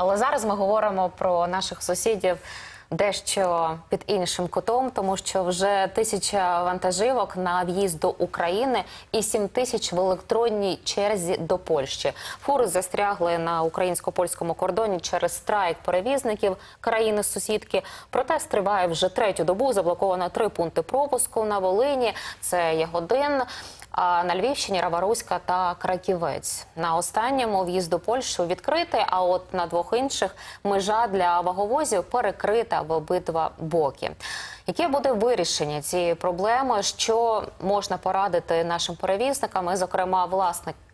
Але зараз ми говоримо про наших сусідів дещо під іншим кутом, тому що вже тисяча вантажівок на в'їзд до України і сім тисяч в електронній черзі до Польщі. Фури застрягли на українсько-польському кордоні через страйк перевізників країни сусідки. Протест триває вже третю добу. Заблоковано три пункти пропуску на Волині. Це Ягодин. На Львівщині Раваруська та Краківець. На останньому в'їзд до Польщі відкритий, а от на двох інших межа для ваговозів перекрита в обидва боки. Яке буде вирішення цієї проблеми? Що можна порадити нашим перевізникам, і, зокрема, власникам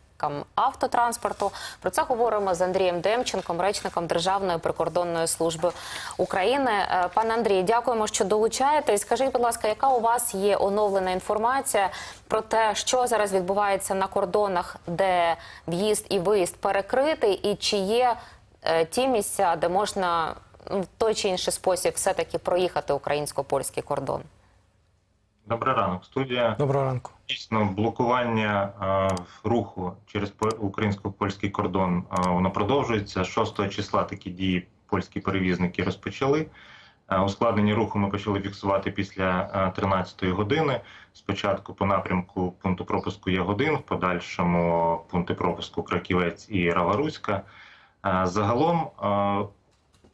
автотранспорту? Про це говоримо з Андрієм Демченком, речником Державної прикордонної служби України. Е, Пане Андрій, дякуємо, що долучаєтесь. Скажіть, будь ласка, яка у вас є оновлена інформація про те, що зараз відбувається на кордонах, де в'їзд і виїзд перекритий, і чи є е, ті місця, де можна ну, в той чи інший спосіб все-таки проїхати українсько-польський кордон? Добрий ранок, студія. Доброго ранку. Дійсно, блокування е, руху через по- українсько-польський кордон е, воно продовжується. 6 числа такі дії польські перевізники розпочали. Е, ускладнення руху ми почали фіксувати після е, 13-ї години. Спочатку по напрямку пункту пропуску Ягодин, в подальшому пункти пропуску Краківець і Раваруська. Е, Загалом е,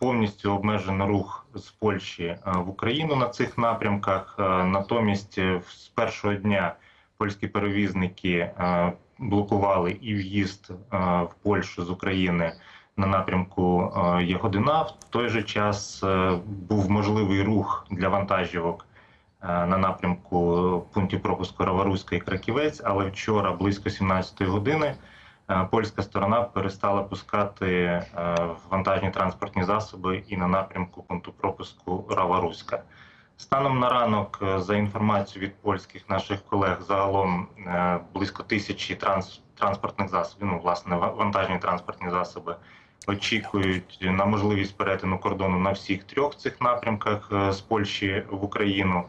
повністю обмежено рух з Польщі е, в Україну на цих напрямках. Е, Натомість е, з першого дня польські перевізники блокували і в'їзд в Польщу з України на напрямку Ягодина. В той же час був можливий рух для вантажівок на напрямку пунктів пропуску Раваруська і Краківець, але вчора близько 17 години польська сторона перестала пускати е, вантажні транспортні засоби і на напрямку пункту пропуску Раваруська. Станом на ранок, е, за інформацією від польських наших колег, загалом е, близько тисячі транс, транспортних засобів, ну власне ва- вантажні транспортні засоби, очікують на можливість перетину кордону на всіх трьох цих напрямках е, з Польщі в Україну.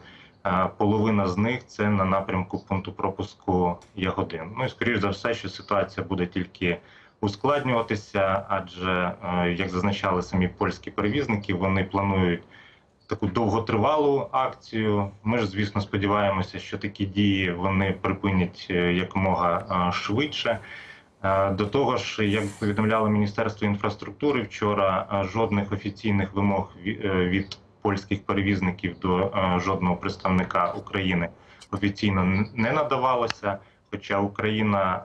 Половина з них це на напрямку пункту пропуску Ягодин. Ну і скоріш за все, що ситуація буде тільки ускладнюватися, адже е, як зазначали самі польські перевізники, вони планують таку довготривалу акцію. Ми ж, звісно, сподіваємося, що такі дії вони припинять е, якомога е, швидше. До того ж, як повідомляло Міністерство інфраструктури, вчора жодних офіційних вимог від польських перевізників до е, жодного представника України офіційно не надавалося. Хоча Україна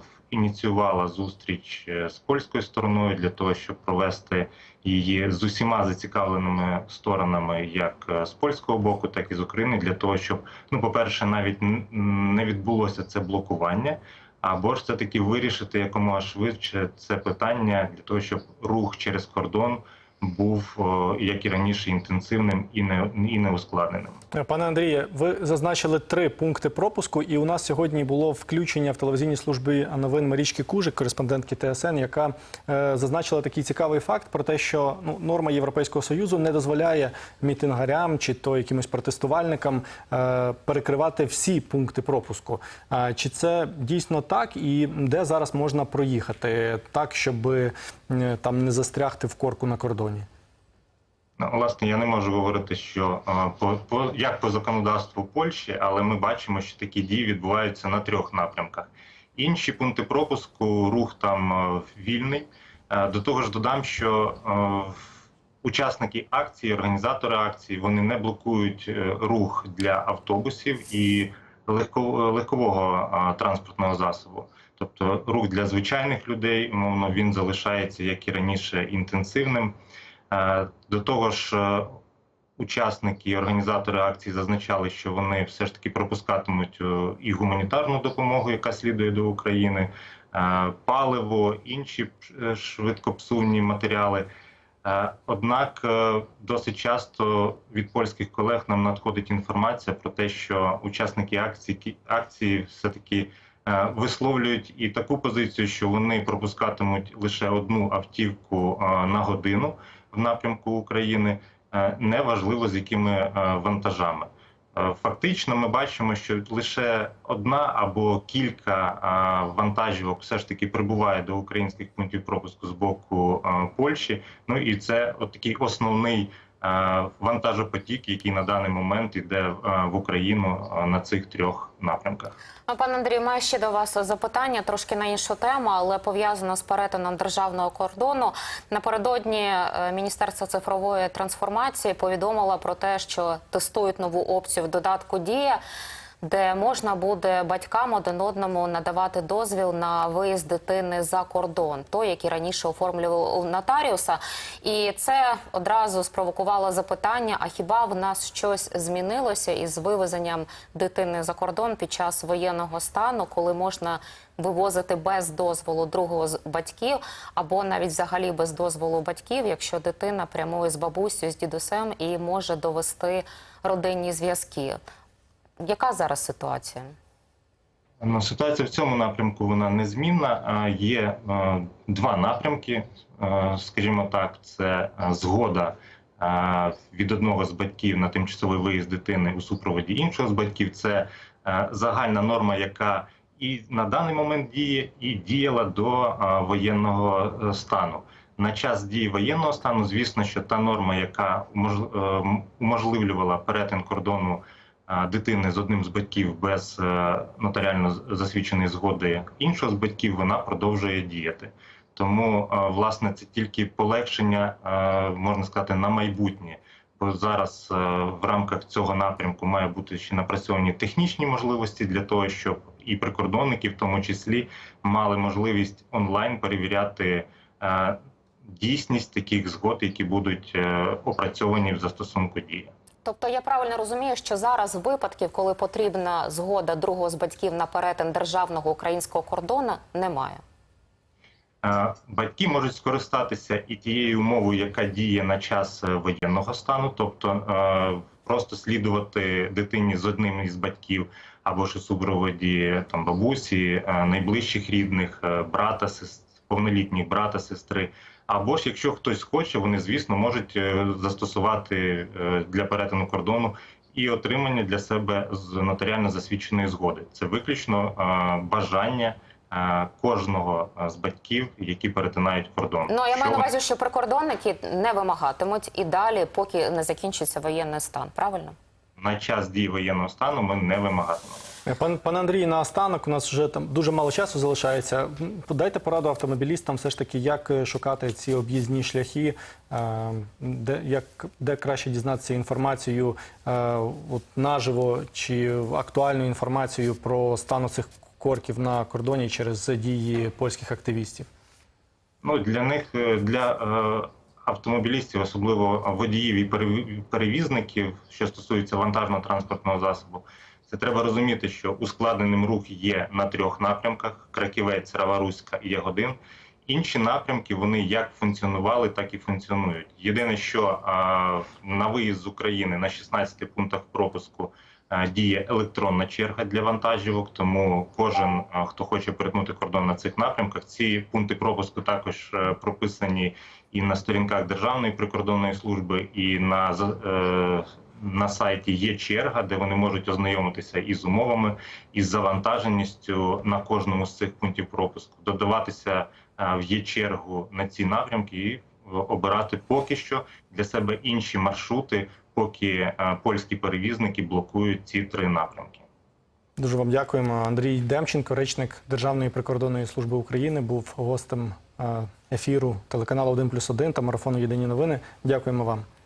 е, ініціювала зустріч е, з польською стороною для того, щоб провести її з усіма зацікавленими сторонами, як з польського боку, так і з України, для того, щоб ну, по-перше, навіть не відбулося це блокування. Або ж все таки вирішити якомога швидше це питання для того, щоб рух через кордон був як і раніше інтенсивним і не і не ускладненим. Е, Пане Андріє, ви зазначили три пункти пропуску, і у нас сьогодні було включення в телевізійній службі новин Марічки Кужик, кореспондентки ТСН, яка е, зазначила такий цікавий факт про те, що ну, норма Європейського союзу не дозволяє мітингарям чи то якимось протестувальникам е, перекривати всі пункти пропуску. А чи це дійсно так, і де зараз можна проїхати так, щоб е, там не застрягти в корку на кордоні? Ну, власне, я не можу говорити, що по, по як по законодавству Польщі, але ми бачимо, що такі дії відбуваються на трьох напрямках. Інші пункти пропуску, рух там вільний. До того ж, додам, що учасники акції, організатори акції, вони не блокують е, рух для автобусів і легко, легкового транспортного засобу. Тобто рух для звичайних людей, умовно, він залишається як і раніше інтенсивним. Е, До того ж, е, учасники і організатори акції зазначали, що вони все ж таки пропускатимуть е, і гуманітарну допомогу, яка слідує до України, паливо, інші швидкопсувні матеріали. Однак досить часто від польських колег нам надходить інформація про те, що учасники акції акції все таки висловлюють і таку позицію, що вони пропускатимуть лише одну автівку на годину в напрямку України, е, неважливо з якими е, вантажами. Е, Фактично, ми бачимо, що лише одна або кілька вантажівок все ж таки прибуває до українських пунктів пропуску з боку Польщі. Ну і це от такий основний вантажопотік, який на даний момент іде в Україну на цих трьох напрямках. Ну, Пане Андрію, маю ще до вас запитання трошки на іншу тему, але пов'язано з перетином державного кордону. Напередодні е, Міністерство цифрової трансформації повідомило про те, що тестують нову опцію в додатку Дія. Де можна буде батькам один одному надавати дозвіл на виїзд дитини за кордон, той, який раніше оформлював нотаріуса, і це одразу спровокувало запитання: а хіба в нас щось змінилося із вивезенням дитини за кордон під час воєнного стану, коли можна вивозити без дозволу другого з батьків, або навіть взагалі без дозволу батьків, якщо дитина прямує з бабусею, з дідусем і може довести родинні зв'язки? Яка зараз ситуація? Ну, ситуація в цьому напрямку вона незмінна. Є два напрямки, скажімо так, це згода від одного з батьків на тимчасовий виїзд дитини у супроводі іншого з батьків. Це загальна норма, яка і на даний момент діє, і діяла до воєнного е, стану. На час дії воєнного стану, звісно, що та норма, яка е, уможливлювала перетин кордону дитини з одним з батьків без е, нотаріально засвідченої згоди іншого з батьків, вона продовжує діяти. Тому, е, власне, це тільки полегшення, е, можна сказати, на майбутнє. Бо зараз в рамках цього напрямку має бути ще напрацьовані технічні можливості для того, щоб і прикордонники, в тому числі, мали можливість онлайн перевіряти дійсність таких згод, які будуть опрацьовані в застосунку дії. Тобто я правильно розумію, що зараз випадків, коли потрібна згода другого з батьків на перетин державного українського кордону, немає. Е, Батьки можуть скористатися і тією умовою, яка діє на час е, воєнного стану, тобто е, просто слідувати дитині з одним із батьків або ж у супроводі там бабусі, найближчих рідних, брата, сес- повнолітніх брата, сестри. Або ж якщо хтось хоче, вони звісно можуть е, застосувати е, для перетину кордону і отримання для себе з нотаріально засвідченої згоди. Це виключно е, бажання кожного з батьків, які перетинають кордон. Ну я Що маю на увазі, що прикордонники не вимагатимуть і далі, поки не закінчиться воєнний стан. Правильно? на час дії воєнного стану ми не вимагатимемо. Е, Пан, пане Андрій, наостанок у нас вже там дуже мало часу залишається. Дайте пораду автомобілістам, все ж таки, як е, шукати ці об'їзні шляхи, е, де, як, де краще дізнатися інформацію от, наживо чи актуальну інформацію про стан цих корків на кордоні через дії польських активістів. Ну для них для автомобілістів, особливо водіїв і перевізників, що стосується вантажного транспортного засобу, це треба розуміти, що ускладненим рух є на трьох напрямках: Краківець, Раваруська і Ягодин. Інші напрямки вони як функціонували, так і функціонують. Єдине, що на виїзд з України на 16 пунктах пропуску діє електронна черга для вантажівок. Тому кожен, хто хоче перетнути кордон на цих напрямках, ці пункти пропуску також е, прописані і на сторінках Державної прикордонної служби, і на е, на сайті є черга, де вони можуть ознайомитися із умовами, із завантаженістю на кожному з цих пунктів пропуску, додаватися е, в є чергу на ці напрямки і е, обирати поки що для себе інші маршрути, поки е, польські перевізники блокують ці три напрямки. Дуже вам дякуємо. Андрій Демченко, речник Державної прикордонної служби України, був гостем ефіру телеканалу 1+,1 та марафону Єдині новини. Дякуємо вам.